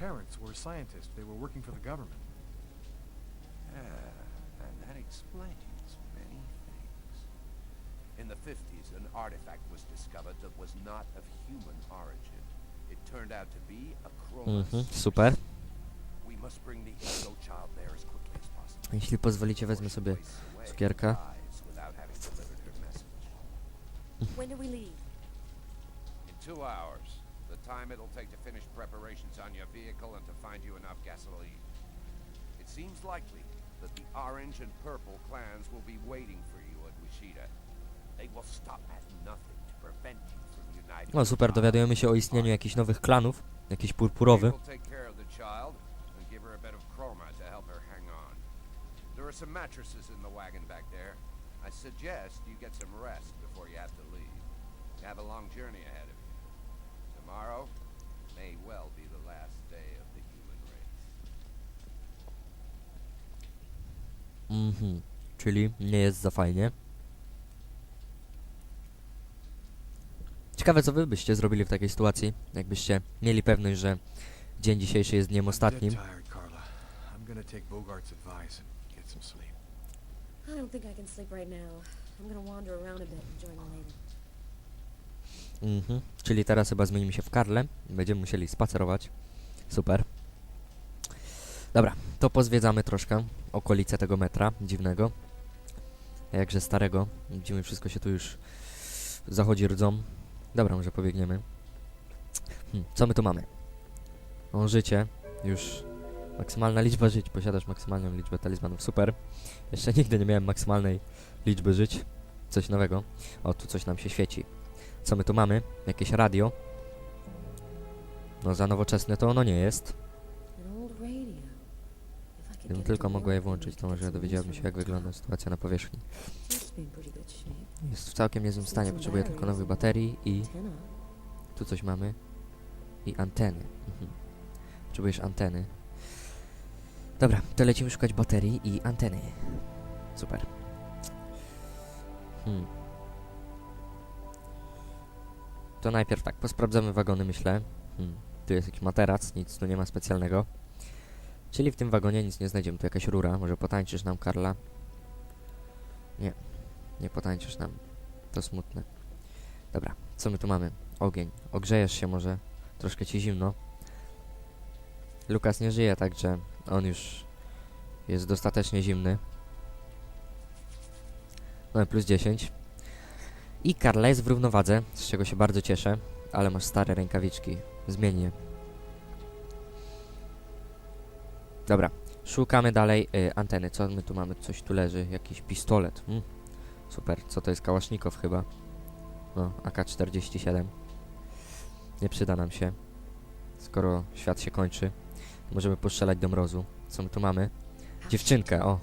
parents were scientists. They were working for the government. Yeah, and that explains many things. In the 50s, an artifact was discovered that was not of human origin. It turned out to be a Cronus. Mhm, super. We must bring the Ego child there as quickly as possible. Jeśli pozwolicie, wezmę sobie cukierka. Without having delivered her message. When do we leave? In two hours, the time it'll take to finish preparations on your vehicle and to find you enough gasoline. It seems likely that the Orange and Purple clans will be waiting for you at Wichita. They will stop at nothing to prevent you from uniting. O, super, dowiadujemy się o istnieniu jakichś nowych klanów. Jakiś purpurowy. We'll take care of the child and give her a bit of chroma to help her hang on. There are some mattresses in the wagon back there. I suggest you get some rest before you have to leave. You have a long journey ahead of you. Tomorrow may well be the last day of the human race. Mhm. Czyli nie jest za fajnie. Ciekawe, co wy byście zrobili w takiej sytuacji, jakbyście mieli pewność, że dzień dzisiejszy jest dniem I'm ostatnim. I don't think I can sleep right now. I'm gonna wander around a bit and join you later. Mhm. Czyli teraz chyba zmienimy się w Karle będziemy musieli spacerować. Super. Dobra, to pozwiedzamy troszkę okolice tego metra dziwnego. Jakże starego. Widzimy, wszystko się tu już zachodzi rdzą. Dobra, może pobiegniemy. Hmm, co my tu mamy? O, życie. Już maksymalna liczba żyć. Posiadasz maksymalną liczbę talizmanów. Super. Jeszcze nigdy nie miałem maksymalnej liczby żyć. Coś nowego. O, tu coś nam się świeci. Co my tu mamy? Jakieś radio. No za nowoczesne to ono nie jest. Gdybym tylko mogła je włączyć, to może dowiedziałabym się jak wygląda sytuacja na powierzchni. Jest w całkiem niezłym stanie, potrzebuję tylko nowych baterii i tu coś mamy. I anteny. Mhm. Potrzebujesz anteny. Dobra, to lecimy szukać baterii i anteny. Super. Hmm. To najpierw tak, posprawdzamy wagony, myślę. Hmm. Tu jest jakiś materac, nic tu nie ma specjalnego. Czyli w tym wagonie nic nie znajdziemy. Tu jakaś rura, może potańczysz nam, Karla? Nie, nie potańczysz nam. To smutne. Dobra, co my tu mamy? Ogień. Ogrzejesz się może? Troszkę ci zimno. Lukas nie żyje, także on już jest dostatecznie zimny. No i plus 10. I Karla jest w równowadze, z czego się bardzo cieszę, ale masz stare rękawiczki. Zmień je. Dobra, szukamy dalej y, anteny. Co my tu mamy? Coś tu leży, jakiś pistolet. Mm. Super, co to jest? Kałasznikow chyba. No, AK-47. Nie przyda nam się. Skoro świat się kończy, możemy postrzelać do mrozu. Co my tu mamy? Dziewczynkę, o.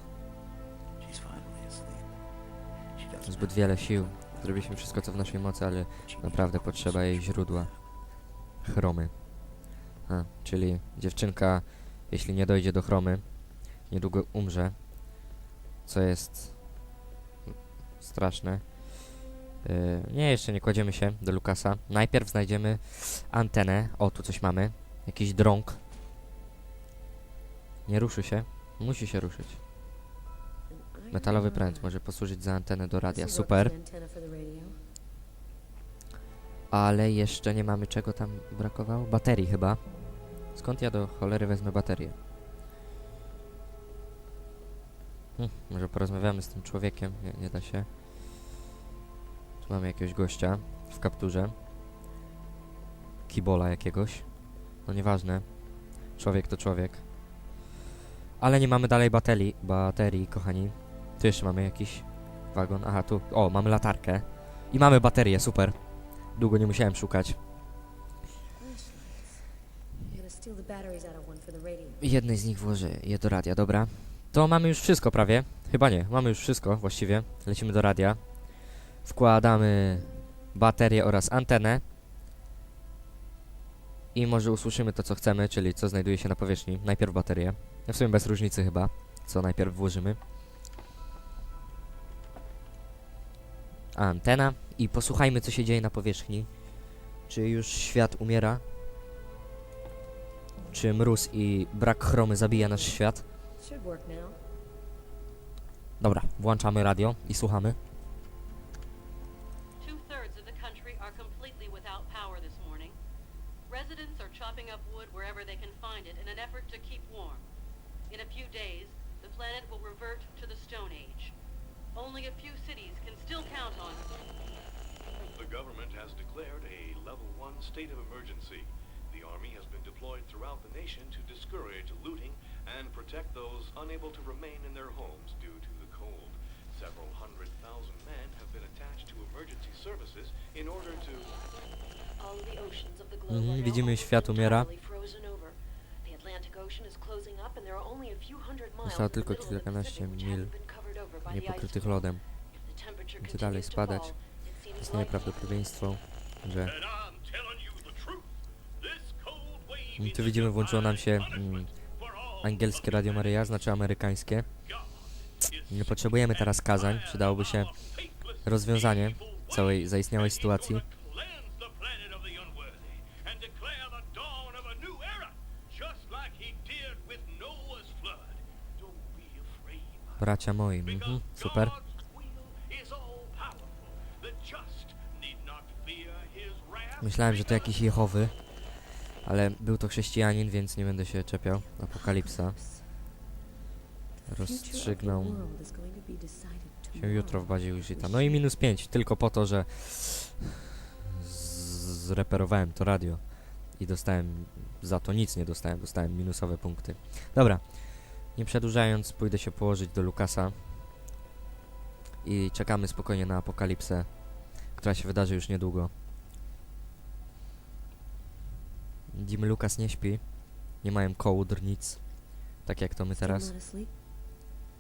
Zbyt wiele sił. Zrobiliśmy wszystko, co w naszej mocy, ale naprawdę potrzeba jej źródła. chromy. A, czyli dziewczynka, jeśli nie dojdzie do chromy, niedługo umrze. Co jest straszne. Yy, nie, jeszcze nie kładziemy się do Lukasa. Najpierw znajdziemy antenę. O, tu coś mamy. Jakiś drąg. Nie ruszy się. Musi się ruszyć. Metalowy pręt może posłużyć za antenę do radia. Super. Ale jeszcze nie mamy czego tam brakowało? Baterii chyba. Skąd ja do cholery wezmę baterię? Hm, może porozmawiamy z tym człowiekiem, nie, nie da się. Tu mamy jakiegoś gościa w kapturze. Kibola jakiegoś. No nieważne. Człowiek to człowiek. Ale nie mamy dalej baterii, baterii, kochani. Tu jeszcze mamy jakiś wagon. Aha, tu. O, mamy latarkę. I mamy baterię, super. Długo nie musiałem szukać. Jednej z nich włożę je do radia, dobra. To mamy już wszystko prawie. Chyba nie, mamy już wszystko właściwie. Lecimy do radia. Wkładamy baterię oraz antenę. I może usłyszymy to, co chcemy, czyli co znajduje się na powierzchni. Najpierw baterię. W sumie bez różnicy chyba, co najpierw włożymy. Antena. I posłuchajmy, co się dzieje na powierzchni. Czy już świat umiera? czy mróz i brak chromy zabija nasz świat. Dobra, włączamy radio i słuchamy. Declared a level one state of emergency. The army has been deployed throughout the nation to discourage looting and protect those unable to remain in their homes due to the cold. Several hundred thousand men have been attached to emergency services in order to All the oceans of the globe are now widzimy, almost świat umiera. entirely frozen over. The Atlantic Ocean is closing up and there are only a few hundred miles Zostało in the tylko middle of the kilkanaście Pacific which mil haven't been covered over by the ice niepokrytych lodem. If the temperature Będzie dalej continues to spadać. fall, it seems Istnieje prawdopodobieństwo, że is tu widzimy, włączyło nam się mm, angielskie Radio Maryja, znaczy amerykańskie. Nie potrzebujemy teraz kazań, przydałoby się rozwiązanie całej zaistniałej sytuacji. cleanse the planet of Myślałem, że to jakiś Jehowy, ale był to chrześcijanin, więc nie będę się czepiał. Apokalipsa rozstrzygnął się jutro w bazie Ujita. No i minus 5, tylko po to, że zreperowałem to radio i dostałem za to nic nie dostałem, dostałem minusowe punkty. Dobra, nie przedłużając, pójdę się położyć do Lukasa i czekamy spokojnie na apokalipsę, która się wydarzy już niedługo. Widzimy, Lukas nie śpi, nie mają kołdr, nic, tak jak to my teraz.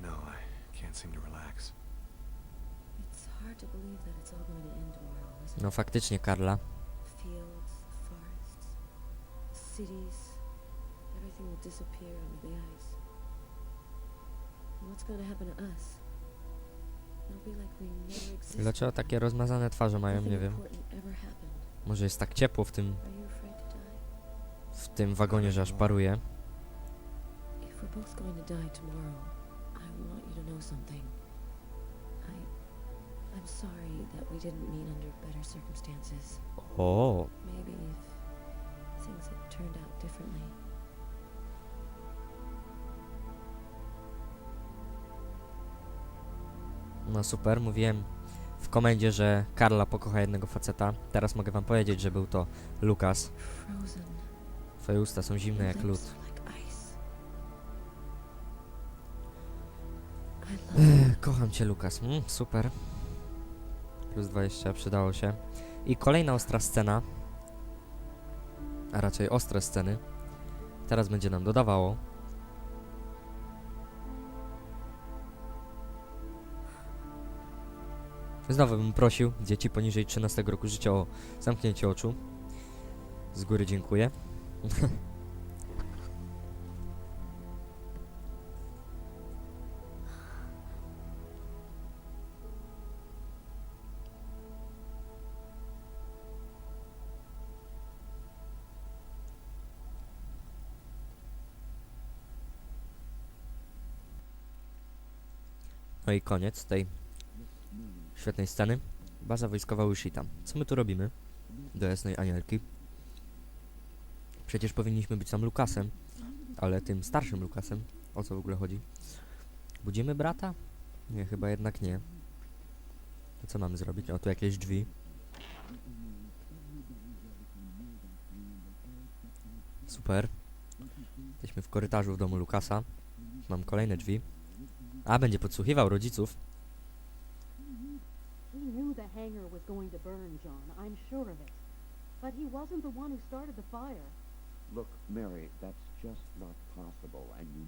No, I can't seem to relax. It's hard to believe that it's all going to end tomorrow, isn't No it? faktycznie, Karla. The fields, the forests, the cities, everything will disappear under the ice. And what's going to happen to us? It'll be like we never existed. Dlaczego takie rozmazane twarze mają, nie wiem. Może jest tak ciepło w tym, w tym wagonie, że aż paruje. If we're both going to die tomorrow, I want you to know something. I, I'm sorry that we didn't meet under better circumstances. O, Maybe if things had turned out differently. no super, mówiłem w komendzie, że Karla pokocha jednego faceta. Teraz mogę wam powiedzieć, że był to Lukas. Frozen. Twoje usta są zimne jak lód. you. Kocham cię, Lukas. Mm, super. Plus 20, przydało się. I kolejna ostra scena. A raczej ostre sceny. Teraz będzie nam dodawało. Znowu bym prosił dzieci poniżej 13 roku życia o zamknięcie oczu. Z góry dziękuję. No i koniec tej świetnej sceny. Baza wojskowa Ushita. Co my tu robimy? Do jasnej anielki. Przecież powinniśmy być tam Lukasem, ale tym starszym Lukasem. O co w ogóle chodzi? Budzimy brata? Nie, chyba jednak nie. To co mamy zrobić? O, tu jakieś drzwi. Super. Jesteśmy w korytarzu w domu Lukasa. Mam kolejne drzwi. A, będzie podsłuchiwał rodziców. But he wasn't the one who fire. Look, Mary, that's just not possible, and you